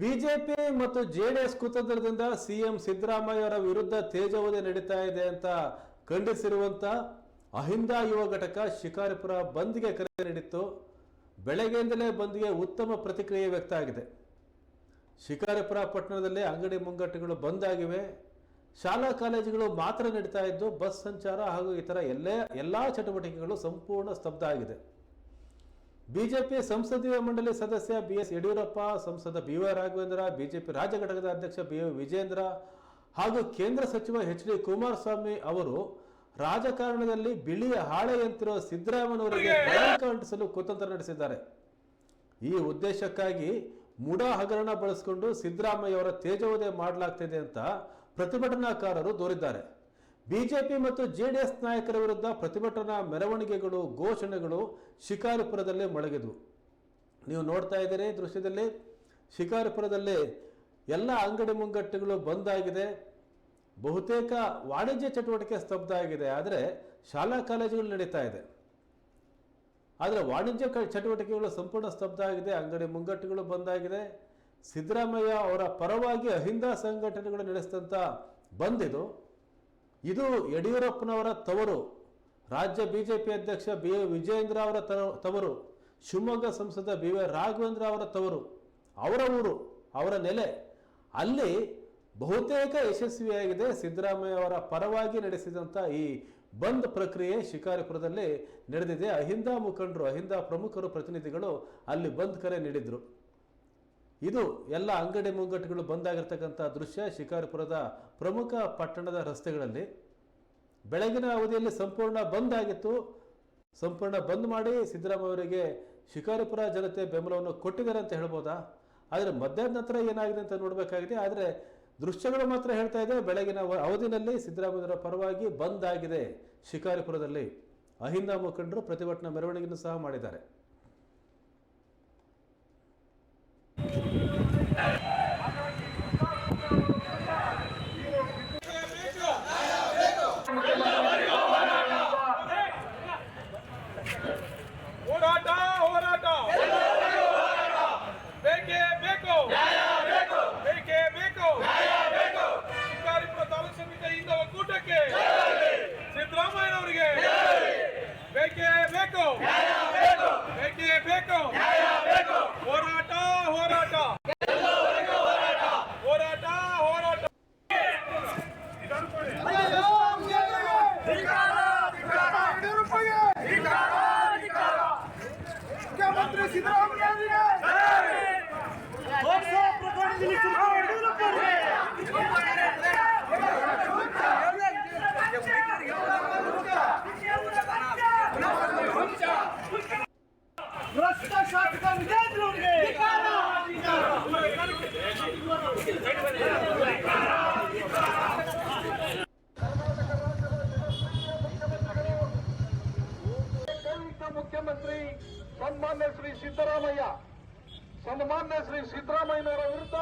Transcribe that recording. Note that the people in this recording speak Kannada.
ಬಿಜೆಪಿ ಮತ್ತು ಜೆಡಿಎಸ್ ಕುತಂತ್ರದಿಂದ ಸಿಎಂ ಸಿದ್ದರಾಮಯ್ಯ ಅವರ ವಿರುದ್ಧ ತೇಜವಧೆ ನಡೀತಾ ಇದೆ ಅಂತ ಖಂಡಿಸಿರುವಂತ ಅಹಿಂದ ಯುವ ಘಟಕ ಶಿಕಾರಿಪುರ ಬಂದ್ಗೆ ಕರೆ ನೀಡಿತ್ತು. ಬೆಳಗ್ಗೆಯಿಂದಲೇ ಬಂದ್ಗೆ ಉತ್ತಮ ಪ್ರತಿಕ್ರಿಯೆ ವ್ಯಕ್ತ ಆಗಿದೆ. ಶಿಕಾರಿಪುರ ಪಟ್ಟಣದಲ್ಲಿ ಅಂಗಡಿ ಮುಂಗಟ್ಟುಗಳು ಬಂದ್ ಆಗಿವೆ. ಶಾಲಾ ಕಾಲೇಜುಗಳು ಮಾತ್ರ ನಡೀತಾ ಇದ್ದು, ಬಸ್ ಸಂಚಾರ ಹಾಗೂ ಇತರ ಎಲ್ಲೇ ಎಲ್ಲಾ ಚಟುವಟಿಕೆಗಳು ಸಂಪೂರ್ಣ ಸ್ತಬ್ಧ ಆಗಿದೆ. ಬಿಜೆಪಿ ಸಂಸದೀಯ ಮಂಡಳಿ ಸದಸ್ಯ ಬಿ ಎಸ್ ಯಡಿಯೂರಪ್ಪ ಸಂಸದ ಬಿ ವೈ ರಾಘವೇಂದ್ರ ಬಿಜೆಪಿ ರಾಜ್ಯ ಘಟಕದ ಅಧ್ಯಕ್ಷ ಬಿ ವೈ ವಿಜೇಂದ್ರ ಹಾಗೂ ಕೇಂದ್ರ ಸಚಿವ ಎಚ್ ಡಿ ಕುಮಾರಸ್ವಾಮಿ ಅವರು ರಾಜಕಾರಣದಲ್ಲಿ ಬಿಳಿಯ ಹಾಳೆಯಂತಿರುವ ಸಿದ್ದರಾಮಯ್ಯನವರಿಗೆ ಕಳಂಕ ಅಂಟಿಸಲು ಕುತಂತ್ರ ನಡೆಸಿದ್ದಾರೆ. ಈ ಉದ್ದೇಶಕ್ಕಾಗಿ ಮುಡಾ ಹಗರಣ ಬಳಸಿಕೊಂಡು ಸಿದ್ದರಾಮಯ್ಯ ಅವರ ತೇಜೋದಯ ಮಾಡಲಾಗ್ತಿದೆ ಅಂತ ಪ್ರತಿಭಟನಾಕಾರರು ದೂರಿದ್ದಾರೆ. ಬಿಜೆಪಿ ಮತ್ತು ಜೆಡಿಎಸ್ ನಾಯಕರ ವಿರುದ್ಧ ಪ್ರತಿಭಟನಾ ಮೆರವಣಿಗೆಗಳು, ಘೋಷಣೆಗಳು ಶಿಕಾರಿಪುರದಲ್ಲಿ ಮೊಳಗಿದ್ವು. ನೀವು ನೋಡ್ತಾ ಇದ್ದೀರಿ ದೃಶ್ಯದಲ್ಲಿ. ಶಿಕಾರಿಪುರದಲ್ಲಿ ಎಲ್ಲ ಅಂಗಡಿ ಮುಂಗಟ್ಟುಗಳು ಬಂದ್ ಆಗಿದೆ. ಬಹುತೇಕ ವಾಣಿಜ್ಯ ಚಟುವಟಿಕೆ ಸ್ತಬ್ಧ ಆಗಿದೆ. ಆದರೆ ಶಾಲಾ ಕಾಲೇಜುಗಳು ನಡೀತಾ ಇದೆ. ಆದರೆ ವಾಣಿಜ್ಯ ಚಟುವಟಿಕೆಗಳು ಸಂಪೂರ್ಣ ಸ್ತಬ್ಧ ಆಗಿದೆ. ಅಂಗಡಿ ಮುಂಗಟ್ಟುಗಳು ಬಂದಾಗಿದೆ ಸಿದ್ದರಾಮಯ್ಯ ಅವರ ಪರವಾಗಿ ಅಹಿಂದ ಸಂಘಟನೆಗಳು ನಡೆಸಿದಂಥ ಬಂದ್ ಇದು ಯಡಿಯೂರಪ್ಪನವರ ತವರು, ರಾಜ್ಯ ಬಿಜೆಪಿ ಅಧ್ಯಕ್ಷ ಬಿ ವಿಜಯೇಂದ್ರ ಅವರ ತವರು, ಶಿವಮೊಗ್ಗ ಸಂಸದ ಬಿ ವೈ ರಾಘವೇಂದ್ರ ಅವರ ತವರು, ಅವರ ಊರು, ಅವರ ನೆಲೆ, ಅಲ್ಲಿ ಬಹುತೇಕ ಯಶಸ್ವಿಯಾಗಿದೆ ಸಿದ್ದರಾಮಯ್ಯ ಅವರ ಪರವಾಗಿ ನಡೆಸಿದಂಥ ಈ ಬಂದ್ ಪ್ರಕ್ರಿಯೆ ಶಿಕಾರಿಪುರದಲ್ಲಿ ನಡೆದಿದೆ. ಅಹಿಂದ ಮುಖಂಡರು, ಅಹಿಂದ ಪ್ರಮುಖರು, ಪ್ರತಿನಿಧಿಗಳು ಅಲ್ಲಿ ಬಂದ್ ಕರೆ ನೀಡಿದ್ರು. ಇದು ಎಲ್ಲ ಅಂಗಡಿ ಮುಂಗಟ್ಟುಗಳು ಬಂದಾಗಿರ್ತಕ್ಕಂಥ ದೃಶ್ಯ ಶಿಕಾರಿಪುರದ ಪ್ರಮುಖ ಪಟ್ಟಣದ ರಸ್ತೆಗಳಲ್ಲಿ ಬೆಳಗಿನ ಅವಧಿಯಲ್ಲಿ ಸಂಪೂರ್ಣ ಬಂದ್ ಆಗಿತ್ತು. ಸಂಪೂರ್ಣ ಬಂದ್ ಮಾಡಿ ಸಿದ್ದರಾಮಯ್ಯ ಅವರಿಗೆ ಶಿಕಾರಿಪುರ ಜನತೆ ಬೆಂಬಲವನ್ನು ಕೊಟ್ಟಿದ್ದಾರೆ ಅಂತ ಹೇಳ್ಬೋದಾ? ಆದರೆ ಮಧ್ಯಾಹ್ನ ನಂತರ ಏನಾಗಿದೆ ಅಂತ ನೋಡಬೇಕಾಗಿದೆ. ಆದರೆ ದೃಶ್ಯಗಳು ಮಾತ್ರ ಹೇಳ್ತಾ ಇದೆ. ಬೆಳಗಿನ ಅವ- ಅವಧಿನಲ್ಲಿ ಸಿದ್ದರಾಮಯ್ಯರ ಪರವಾಗಿ ಬಂದ್ ಆಗಿದೆ ಶಿಕಾರಿಪುರದಲ್ಲಿ. ಅಹಿಂದ ಮುಖಂಡರು ಪ್ರತಿಭಟನಾ ಮೆರವಣಿಗೆಯನ್ನು ಸಹ ಮಾಡಿದ್ದಾರೆ. ಭ್ರಷ್ಟ ಶಾಸಕ ವಿಜೇಂದ್ರ ಮುಖ್ಯಮಂತ್ರಿ ಸನ್ಮಾನ್ಯ ಶ್ರೀ ಸಿದ್ದರಾಮಯ್ಯ. ಸನ್ಮಾನ್ಯ ಶ್ರೀ ಸಿದ್ದರಾಮಯ್ಯನವರ ವಿರುದ್ಧ